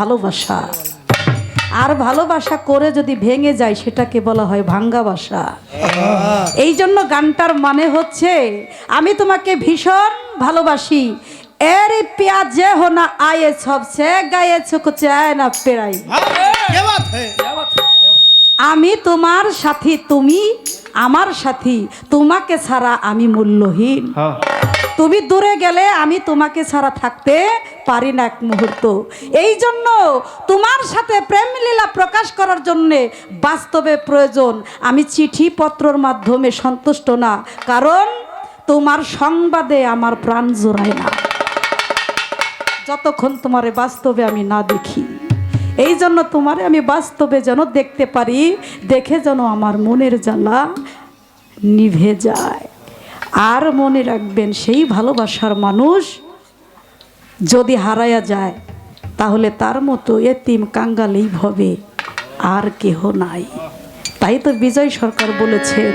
ভালোবাসা। আর ভালোবাসা করে যদি ভেঙে যায়, সেটাকে বলা হয় ভাঙ্গা বাসা এই জন্য গানটার মানে হচ্ছে, আমি তোমাকে ভীষণ ভালোবাসি। এর যে হো না আয়ে সবছে গায়ে চোখ চায় না পেরাই। আমি তোমার সাথী, তুমি আমার সাথী, তোমাকে ছাড়া আমি মূল্যহীন। হ্যাঁ। তুমি দূরে গেলে আমি তোমাকে ছাড়া থাকতে পারি না এক মুহূর্ত। এই জন্য তোমার সাথে প্রেম লীলা প্রকাশ করার জন্য বাস্তবে প্রয়োজন। আমি চিঠি পত্রর মাধ্যমে সন্তুষ্ট না, কারণ তোমার সংবাদে আমার প্রাণ জোড়ায় না। যতক্ষণ তোমারে বাস্তবে আমি না দেখি, এই জন্য তোমারে আমি বাস্তবে যেন দেখতে পারি, দেখে যেন আমার মনের জ্বালা নিভে যায়। আর মনে রাখবেন, সেই ভালোবাসার মানুষ যদি হারায়া যায়, তাহলে তার মতো এতিম কাঙ্গালেই ভবে আর কেহ নাই। তাই তো বিজয় সরকার বলেছেন,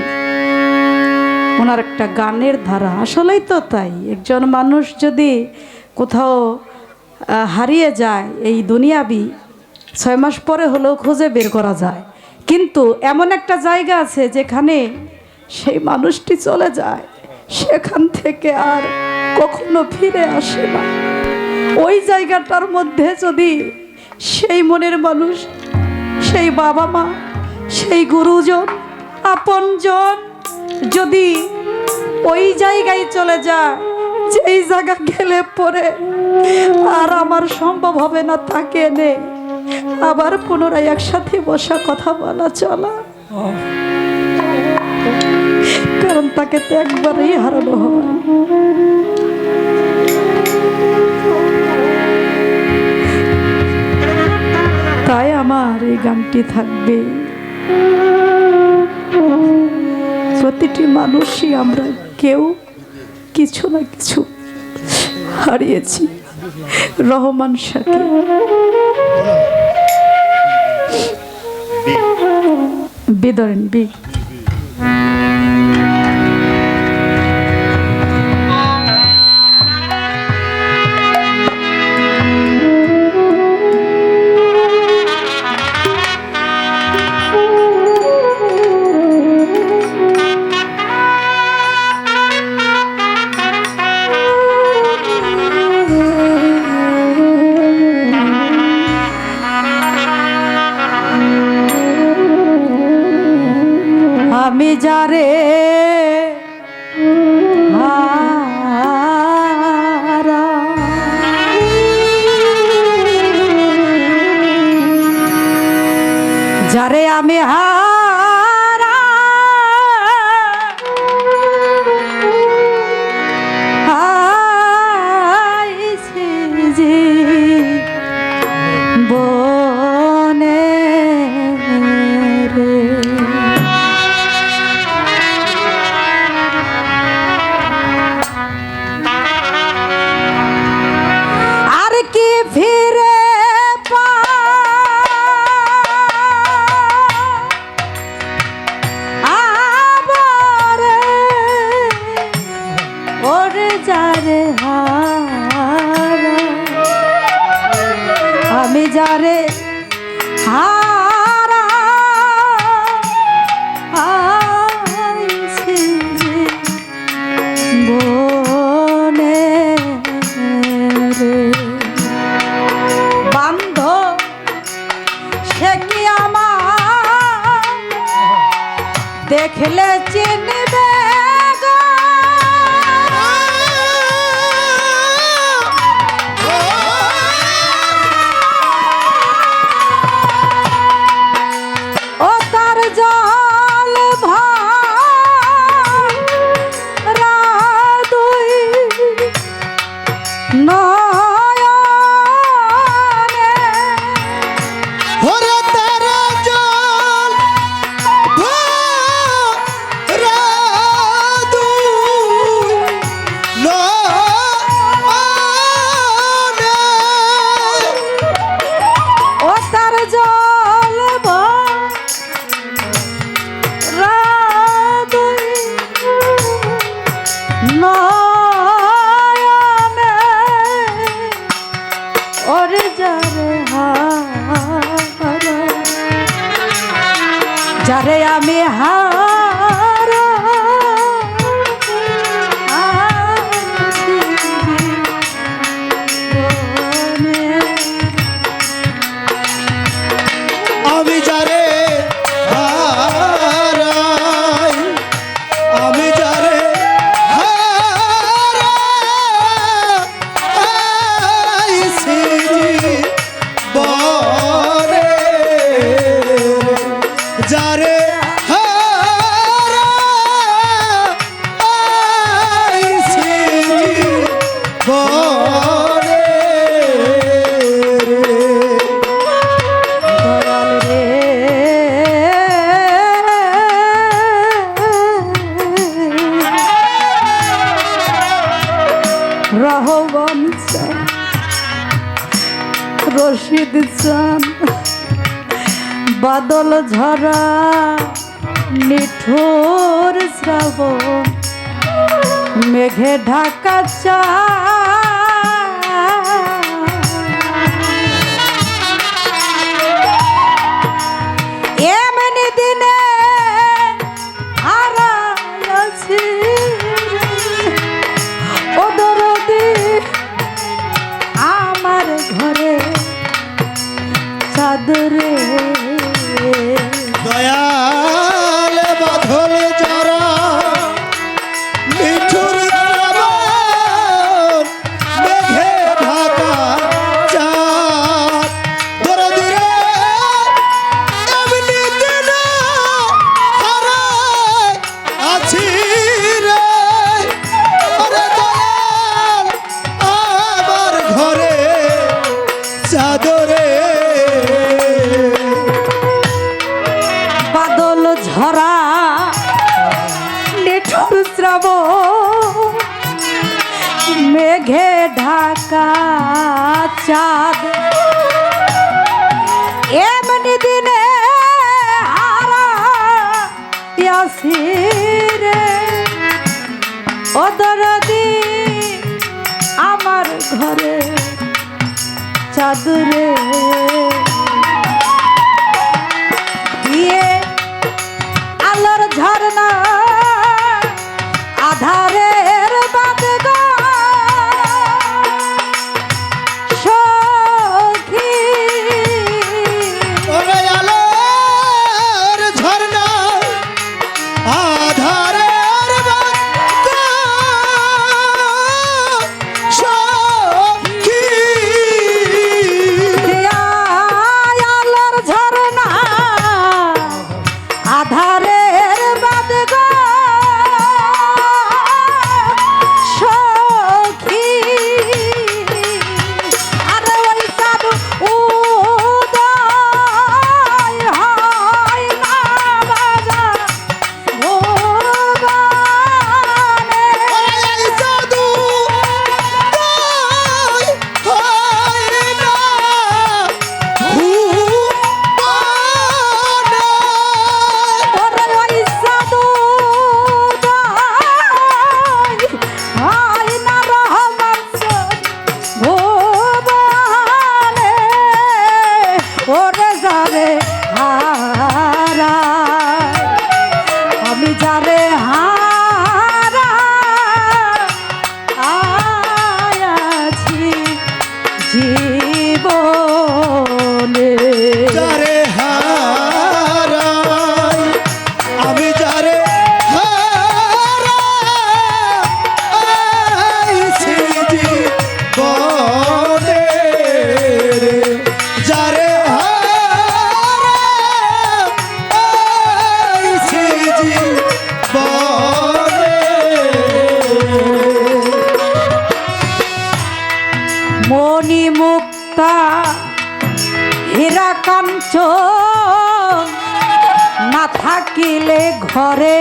ওনার একটা গানের ধারা। আসলেই তো তাই, একজন মানুষ যদি কোথাও হারিয়ে যায় এই দুনিয়াবি, ছয় মাস পরে হলেও খুঁজে বের করা যায়। কিন্তু এমন একটা জায়গা আছে যেখানে সেই মানুষটি চলে যায়। সেখান থেকে আর কখনো ফিরে আসে না। ওই জায়গাটার মধ্যে যদি সেই মনের মানুষ, সেই বাবা মা, সেই গুরুজন, আপনজন যদি ওই জায়গায় চলে যায়, যেই জায়গা গেলে পরে আর আমার সম্ভব হবে না তাকে এনে আবার পুনরায় একসাথে বসা কথা বলা চলা। কারণ তাকে তো একবারেই হারানো হয় তাই আমার এই গানটি থাকবে। প্রতিটি মানুষই আমরা কেউ কিছু না কিছু হারিয়েছি। রহমান সাথে। বিদরেন বি। যারে আমি হারা বিচারে আহ্বান রশিদ চান। বাদল ঝরা। নিঠোর শ্রাবণ। মেঘে ঢাকা চা ঘরে চাদর মেঘে ঢাকা চাঁদ। এমনি দিনে হারা রে ওদর দি আমার ঘরে চাদুরে। দিয়ে আলোর ঝর্ণা আধারে মনি মুক্তা হীরা কাঞ্চন। না থাকিলে ঘরে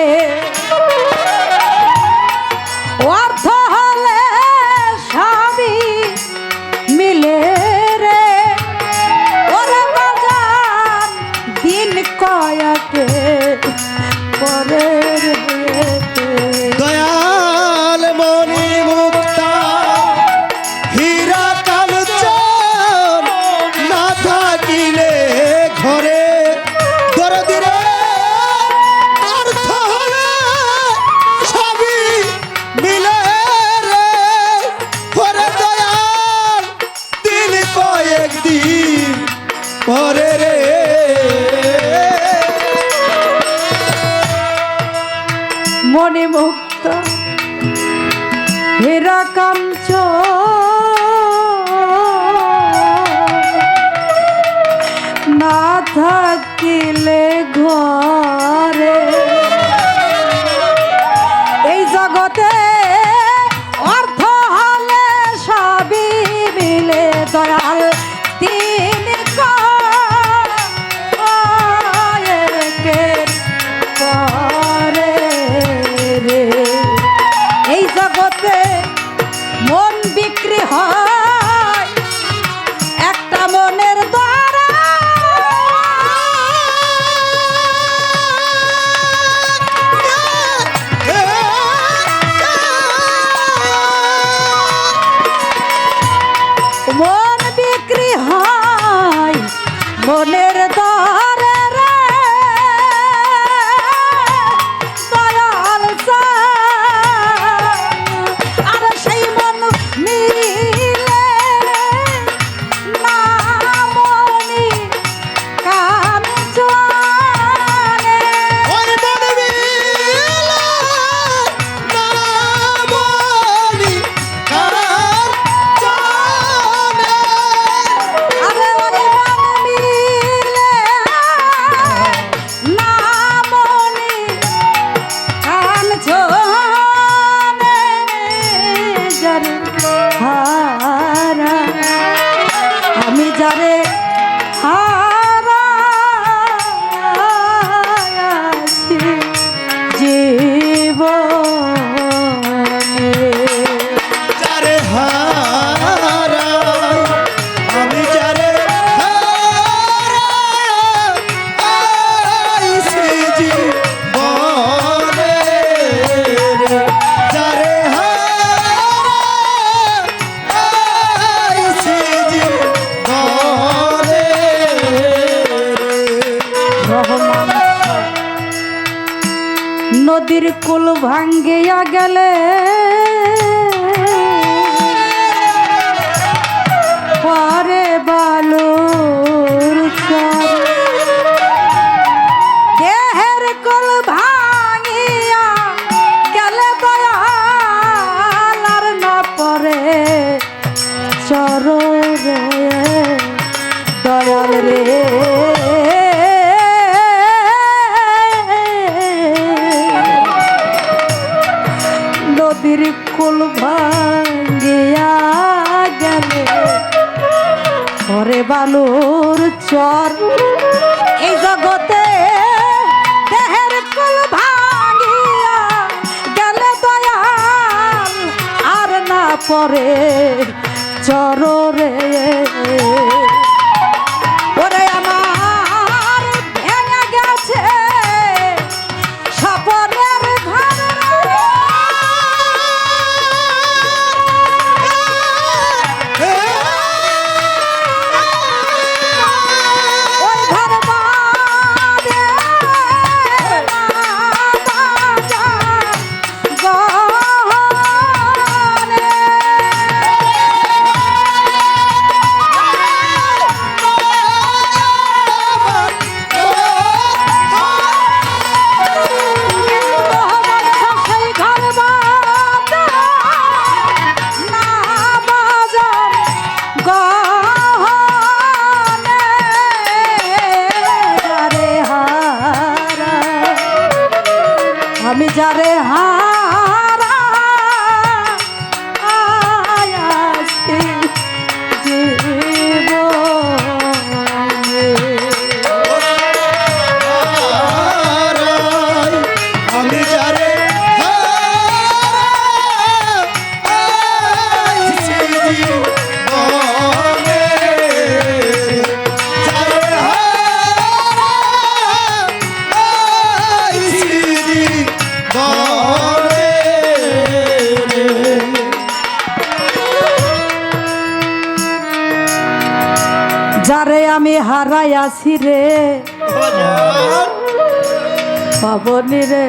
পরে চর ওরে আমি হারাইয়াছি রে। পাবনি রে।